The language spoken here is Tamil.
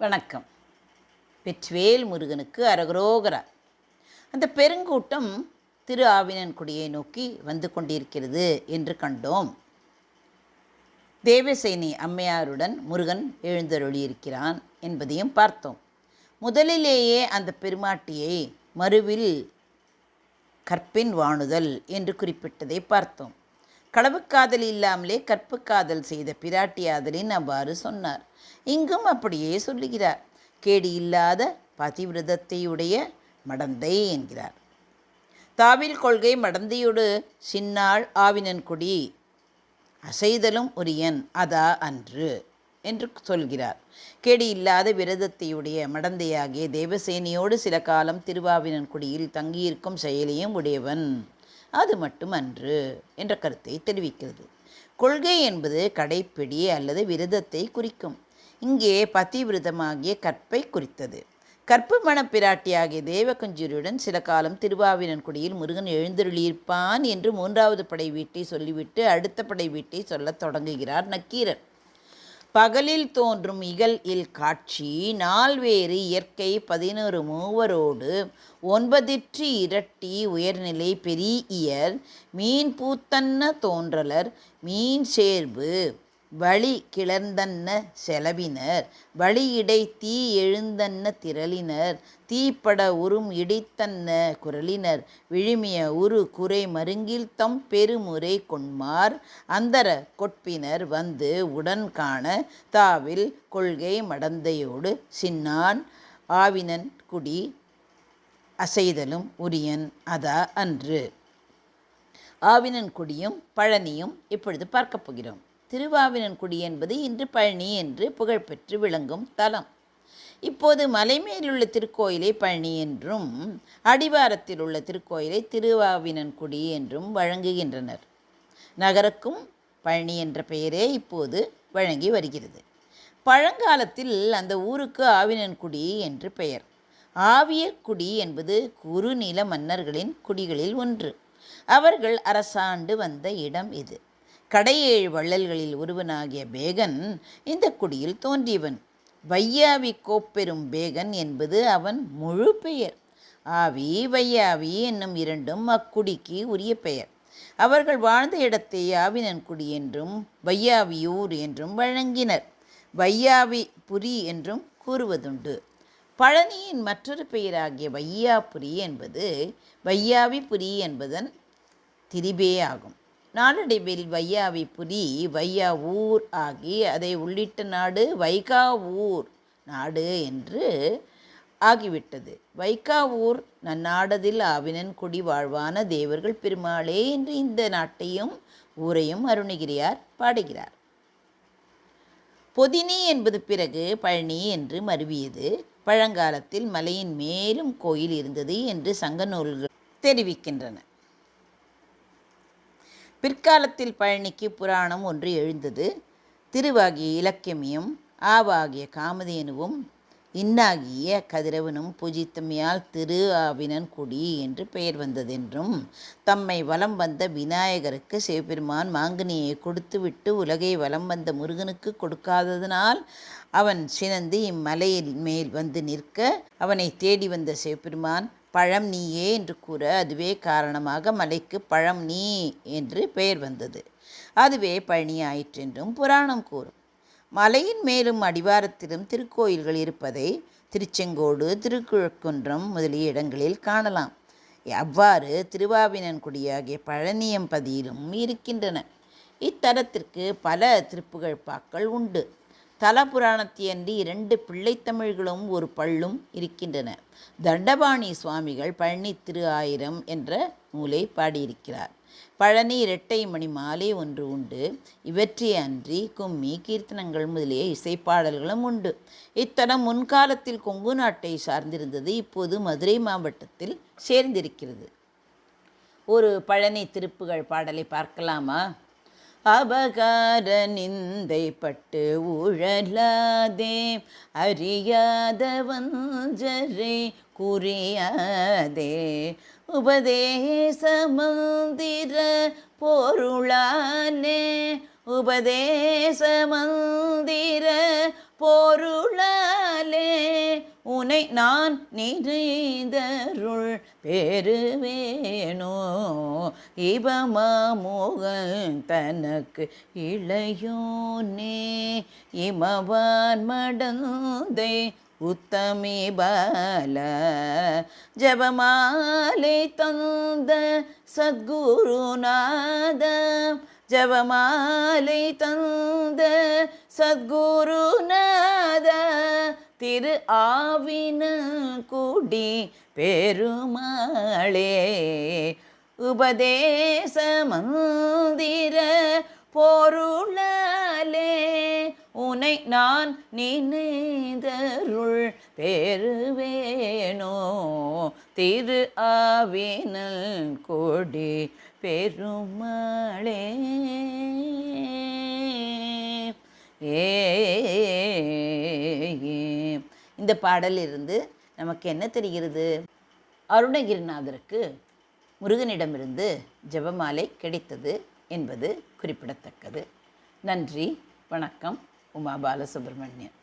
வணக்கம். பெற்றுவேல் முருகனுக்கு அரகரோகரா. அந்த பெருங்கூட்டம் திரு ஆவினன்குடியை நோக்கி வந்து கொண்டிருக்கிறது என்று கண்டோம். தேவசேனி அம்மையாருடன் முருகன் எழுந்தருளியிருக்கிறான் என்பதையும் பார்த்தோம். முதலிலேயே அந்த பெருமாட்டியை மறுவில் கற்பின் வாணுதல் என்று குறிப்பிட்டதை பார்த்தோம். களவுக்காதல் இல்லாமலே கற்புக்காதல் செய்த பிராட்டியாதலின் அவ்வாறு சொன்னார். இங்கும் அப்படியே சொல்லுகிறார். கேடு இல்லாத பதிவிரதத்தையுடைய மடந்தை என்கிறார். தாவில் கொள்கை மடந்தையோடு சின்னாள் ஆவினன்குடி அசைதலும் உரியன் அதா அன்று என்று சொல்கிறார். கேடு இல்லாத விரதத்தையுடைய மடந்தையாகிய தேவசேனியோடு சில காலம் திருவாவினன்குடியில் தங்கியிருக்கும் செயலியும் உடையவன். அது மட்டுமன்று என்ற கருத்தை தெரிவிக்கிறது. கொள்கை என்பது கடைப்பிடி அல்லது விரதத்தை குறிக்கும். இங்கே பதிவிரதமாகிய கற்பை குறித்தது. கற்பு மணப்பிராட்டியாகிய தேவகுஞ்சியுடன் சில காலம் திருவாவினன்குடியில் முருகன் எழுந்தருளியிருப்பான் என்று மூன்றாவது படை வீட்டை சொல்லிவிட்டு அடுத்த படை வீட்டை சொல்லத் தொடங்குகிறார் நக்கீரர் பகலில் தோன்றும் இகல் இல் காட்சி நால்வேறு இயற்கை பதினொரு மூவரோடு ஒன்பதிற்று இரட்டி உயர்நிலை பெரிய மீன் பூத்தன்ன தோன்றலர் மீன் சேர்வு வழி கிளர்ந்தன்ன செலவினர் வழியிடை தீ எழுந்தன்ன திரளினர் தீப்பட உறும் இடித்தன்ன குரலினர் விழுமிய உரு குறை மருங்கில் தம் பெருமுறை கொண்மார் அந்தர கொட்பினர் வந்து உடன் காண தாவில் கொள்கை மடந்தையோடு சின்னான் ஆவினன் குடி அசைதலும் உரியன் அதா அன்று. ஆவினன்குடியும் பழனியும் இப்பொழுது பார்க்கப் போகிறோம். திருவாவினன்குடி என்பது இன்று பழனி என்று புகழ்பெற்று விளங்கும் தலம். இப்போது மலைமேலுள்ள திருக்கோயிலை பழனி என்றும் அடிவாரத்தில் உள்ள திருக்கோயிலை திருவாவினன்குடி என்றும் வழங்குகின்றனர். நகருக்கும் பழனி என்ற பெயரே இப்போது வழங்கி வருகிறது. பழங்காலத்தில் அந்த ஊருக்கு ஆவினன்குடி என்று பெயர். ஆவியர்குடி என்பது குறுநில மன்னர்களின் குடிகளில் ஒன்று. அவர்கள் அரசாண்டு வந்த இடம் இது. கடையேழு வள்ளல்களில் ஒருவனாகிய பேகன் இந்த குடியில் தோன்றியவன். வையாவி கோப்பெரும் பேகன் என்பது அவன் முழு பெயர். ஆவி வையாவி என்னும் இரண்டும் அக்குடிக்கு உரிய பெயர். அவர்கள் வாழ்ந்த இடத்தை ஆவினன்குடி என்றும் வையாவியூர் என்றும் வழங்கினர். வையாவி புரி என்றும் கூறுவதுண்டு. பழனியின் மற்றொரு பெயராகிய வையாபுரி என்பது வையாவிபுரி என்பதன் திரிபே ஆகும். நாளடைவில் வையாவிபுரி வையா ஊர் ஆகி அதை உள்ளிட்ட நாடு வைகாவூர் நாடு என்று ஆகிவிட்டது. வைகாவூர் நன்னாடதில் ஆவினன் குடி வாழ்வான தேவர்கள் பெருமாளே என்று இந்த நாட்டையும் ஊரையும் அருணகிரியார் பாடுகிறார். பொதினி என்பது பிறகு பழனி என்று மருவியது. பழங்காலத்தில் மலையின் மேலும் கோயில் இருந்தது என்று சங்க நூல்கள் தெரிவிக்கின்றன. பிற்காலத்தில் பழனிக்கு புராணம் ஒன்று எழுந்தது. திருவாகிய இலக்கியமியும் ஆவாகிய காமதேனுவும் இன்னாகிய கதிரவனும் பூஜித்தமையால் திரு ஆவினன் குடி என்று பெயர் வந்ததென்றும் தம்மை வலம் வந்த விநாயகருக்கு சிவபெருமான் மாங்கனியை கொடுத்துவிட்டு உலகை வலம் வந்த முருகனுக்கு கொடுக்காததனால் அவன் சினந்து இம்மலையின் மேல் வந்து நிற்க அவனை தேடி வந்த சிவபெருமான் பழம் நீயே என்று கூற அதுவே காரணமாக மலைக்கு பழம் நீ என்று பெயர் வந்தது. அதுவே பழனியாயிற்றென்றும் புராணம் கூறும். மலையின் மேலும் அடிவாரத்திலும் திருக்கோயில்கள் இருப்பதை திருச்செங்கோடு திருக்குழக்குன்றம் முதலிய இடங்களில் காணலாம். அவ்வாறு திருவாவினன்குடியாகிய பழனியம்பதியிலும் இருக்கின்றன. இத்தலத்திற்கு பல திருப்புகழ்பாக்கள் உண்டு. தலபுராணத்தியன்றி இரண்டு பிள்ளைத்தமிழ்களும் ஒரு பள்ளும் இருக்கின்றன. தண்டபாணி சுவாமிகள் பழனி திரு ஆயிரம் என்ற நூலை பாடியிருக்கிறார். பழனி இரட்டை மணி மாலை ஒன்று உண்டு. இவற்றை அன்றி கும்மி கீர்த்தனங்கள் முதலிய இசைப்பாடல்களும் உண்டு. இத்தனம் முன்காலத்தில் கொங்கு நாட்டை சார்ந்திருந்தது இப்போது மதுரை மாவட்டத்தில் சேர்ந்திருக்கிறது. ஒரு பழனி திருப்புகழ் பாடலை பார்க்கலாமா? அபகார நிந்தை பட்டு உழலாதே. அறியாத வஞ்சரை குறியாதே. உபதேச மந்திர பொருளானே. உபதேச மந்திர பொருளா உனை நான் நினைந்தருள் பெறுவேனோ? இவமாமுகன் தனக்கு இளையோனே இமவான் மடந்தை உத்தமி பால ஜபமாலை தந்த சத்குருநாத ஜபமாலை தந்த சத்குருநாத திரு ஆவின குடி பெருமாளே உபதேச மந்திர பொருளாலே உனை நான் நினைதருள் பெறுவேனோ. திரு ஆவினல் கொடி பெருமாளே ஏ இந்த பாடலிருந்து நமக்கு என்ன தெரிகிறது? அருணகிரிநாதருக்கு முருகனிடமிருந்து ஜெபமாலை கிடைத்தது என்பது குறிப்பிடத்தக்கது. நன்றி வணக்கம் உமா பாலசுப்ரமணியன்.